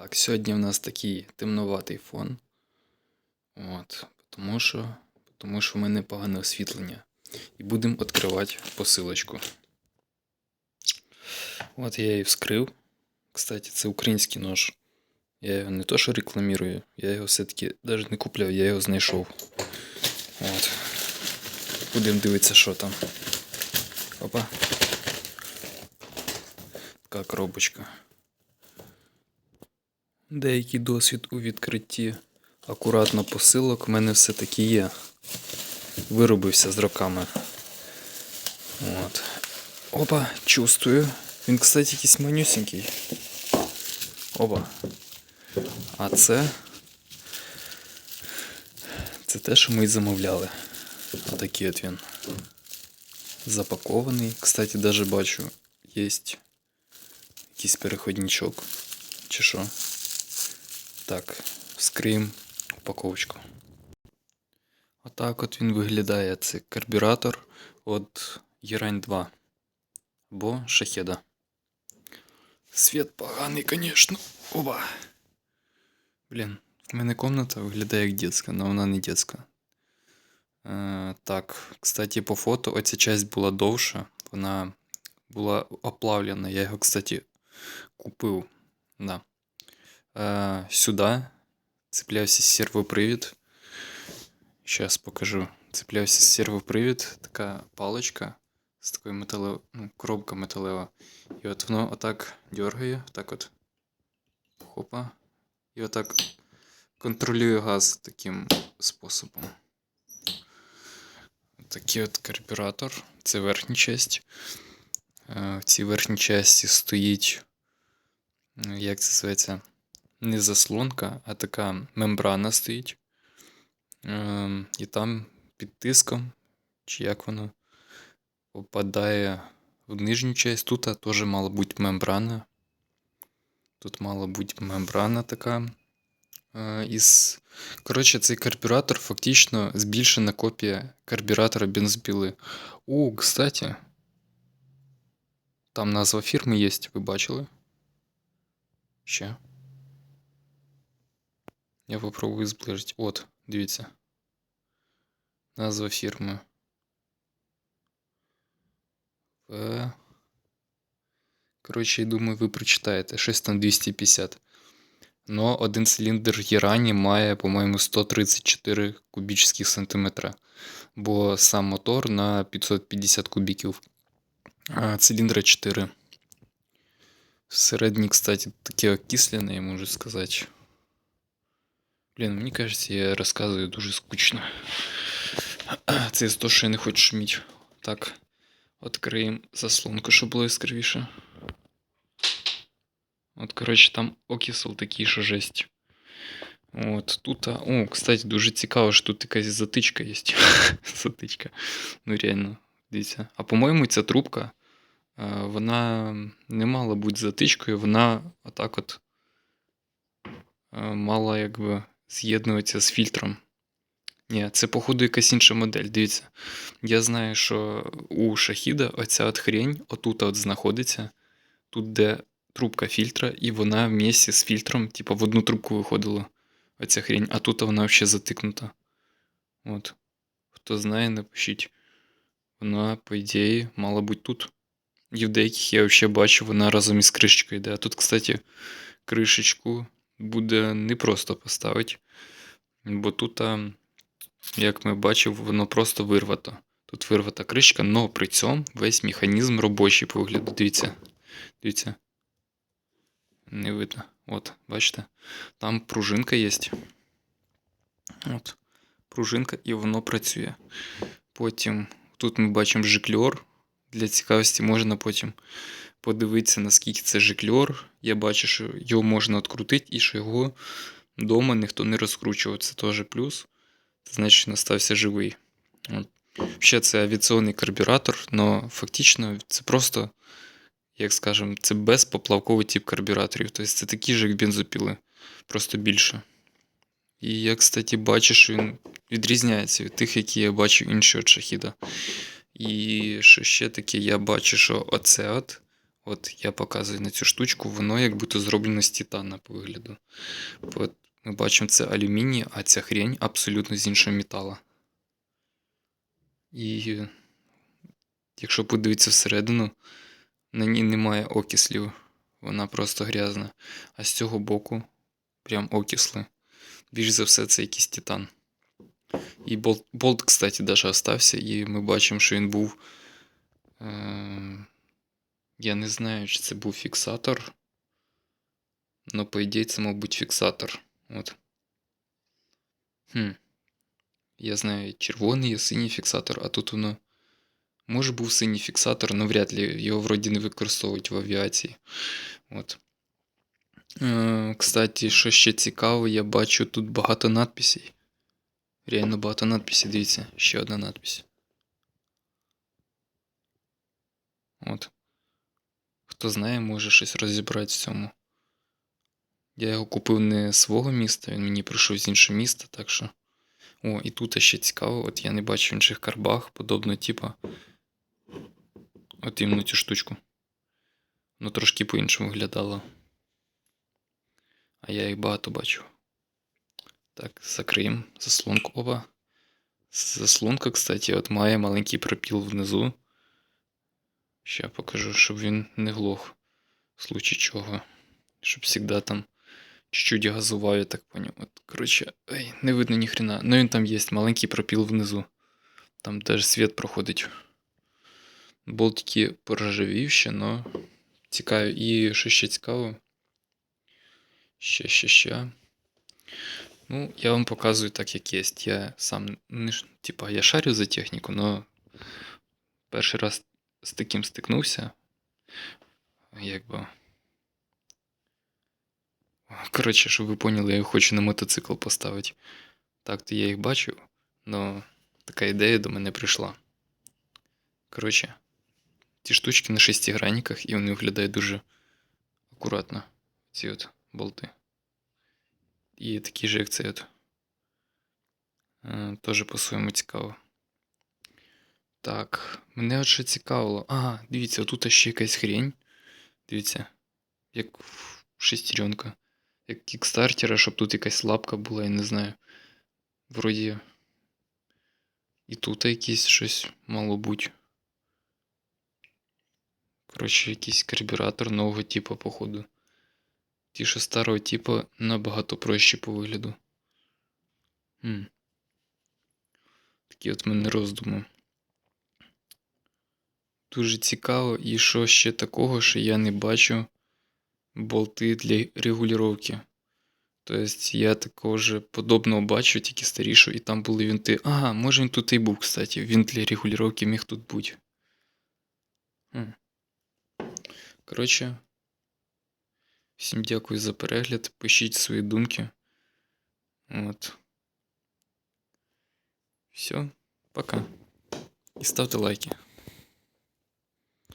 Так, сьогодні в нас такий темнуватий фон. От, тому що, тому що в мене погане освітлення. І будемо відкривати посилочку. От я її вскрив. Кстати, це український нож. Я його не то що рекламірую, я його все-таки навіть не купляв, я його знайшов. От. Будемо дивитися, що там. Опа. Така коробочка. Деякий досвід у відкритті акуратно посилок в мене все-таки є. Виробився з роками. От. Опа, чувствую. Він, кстати, якийсь манюсенький. Опа. А це. Це те, що ми й замовляли. Отакий от він. Запакований. Кстати, даже бачу, є якийсь переходничок. Чи що? Так, вскриємо упаковочку. Отак от він виглядає. Це карбюратор від Єрань 2 або Шахеда. Світ поганий, звісно. Оба. Блін, в мене комната виглядає як дитяча, але вона не дитяча. Е, так, кстати, по фото оця часть була довша. Вона була оплавлена. Я його, кстати, купив. Да. Е, сюди цеплявся сервопривід. Сейчас покажу. Цеплявся сервопривід, така паличка з такою металевою, ну, коробка металева. І от воно отак дергає, так от. Хопа. І отак контролює газ таким способом. Такий от карбюратор. Це верхня часть. Е, В цій верхній часті стоїть, е, як це зветься, не заслонка, а така мембрана стоїть. Ем, І там під тиском, чи як воно, попадає в нижню часть. Тут теж мала бути мембрана. Тут мала бути мембрана така. Е, Із... Коротше, цей карбюратор фактично збільшена копія карбюратора бензопіли. О, кстати. Там назва фірми є, ви бачили? Ще. Я попробую зближити. От, дивіться. Назва фірми. В. Коротше, я думаю, ви прочитаєте. Щось там 250. Но один циліндр Єрані має, по-моєму, 134 кубічних сантиметра. Бо сам мотор на 550 кубіків. А циліндра 4. Всередині, кстати, таке окислене, я можу сказати. Блін, мені кажеться, я розказую дуже скучно. Це з того, що я не хочу шуміти. Так. Відкриємо заслонку, щоб було яскравіше. От, коротше, там окисел такий, що жесть. От тут. О, кстати, дуже цікаво, що тут якась затичка є. затичка. Ну, реально, дивіться. А по-моєму, ця трубка, вона не мала бути затичкою, вона отак от мала якби з'єднуватися з фільтром. Ні, це, походу, якась інша модель. Дивіться. Я знаю, що у шахіда оця от хрень отут от знаходиться. Тут, де трубка фільтра, і вона в місці з фільтром, типу, в одну трубку виходила оця хрень, а тут вона взагалі затикнута. От. Хто знає, напишіть. Вона, по ідеї, мала бути тут. І в деяких я взагалі бачу, вона разом із кришечкою йде. А тут, кстати, кришечку буде непросто поставити. Бо тут, як ми бачимо, воно просто вирвато. Тут вирвата кришка, але при цьому весь механізм робочий по вигляду. Дивіться. Дивіться. Не видно. От, бачите? Там пружинка є. От. Пружинка, і воно працює. Потім тут ми бачимо жикльор. Для цікавості можна потім подивитися, наскільки це жикльор. Я бачу, що його можна відкрутити і що його вдома ніхто не розкручував. Це теж плюс. Це значить, він остався живий. Ще це авіаційний карбюратор, але фактично це просто, як скажемо, це безпоплавковий тип карбюраторів. Тобто це такі ж, як бензопіли, просто більше. І я, кстати, бачу, що він відрізняється від тих, які я бачу від шахіда. І що ще таке, я бачу, що оце от, от я показую на цю штучку, воно як будто зроблено з титана по вигляду. От ми бачимо, це алюміній, а ця хрень абсолютно з іншого металу. І якщо подивитися всередину, на ній немає окислів, вона просто грязна. А з цього боку прям окисли. Більш за все, це якийсь титан. І болт, болт кстати, даже остався, і ми бачимо, що він був. Е- я не знаю, чи це був фіксатор. Но, по ідеї, це мав бути фіксатор. От. Хм. Я знаю, червоний є синій фіксатор, а тут воно. Може був синій фіксатор, але вряд ли його вроді не використовують в авіації. От. Е, Кстати, що ще цікаво, я бачу тут багато надписей. Реально багато надписей, дивіться, ще одна надпись. От. Хто знає, може щось розібрати в цьому. Я його купив не з свого міста, він мені прийшов з іншого міста, так що. О, і тут ще цікаво, от я не бачу в інших карбах, подобно типа. От іменно цю штучку. Ну трошки по-іншому виглядало. А я їх багато бачу. Так, закриємо заслонку. Опа. Заслонка, кстати, от має маленький пропіл внизу. Ще покажу, щоб він не глох. В случае чого. Щоб завжди там чуть-чуть газував, я так поняв. От, коротше, ай, не видно ні хрена. Ну він там є маленький пропіл внизу. Там теж світ проходить. Болтики поржавів ще, но цікаві. І що ще цікаво. Ще, ще, ще. Ну, я вам показую так, як є. Я сам не типа, я шарю за техніку, но перший раз з таким стикнувся. Якби. Коротше, щоб ви поняли, я хочу на мотоцикл поставити. Так, то я їх бачив, але така ідея до мене прийшла. Коротше, ці штучки на шестигранниках, і вони виглядають дуже акуратно. Ці от болти. І такі ж, як цей от. Е, Теж по-своєму цікаво. Так, мене от ще цікавило. Ага, дивіться, отут ще якась хрень. Дивіться, як шестеренка. Як кікстартера, щоб тут якась лапка була, я не знаю. Вроді. І тут якесь щось мало бути. Коротше, якийсь карбюратор нового типу, походу. Ті, що старого типу, набагато проще по вигляду. Хм. Такі от мене роздуми. Дуже цікаво, і що ще такого, що я не бачу болти для регулювання. Тобто я такого ж подобного бачу, тільки старішу, і там були вінти. Ага, може він тут і був, кстати. Він для регулювання міг тут бути. Коротше, всім дякую за перегляд. Пишіть свої думки. От. Все, пока. І ставте лайки.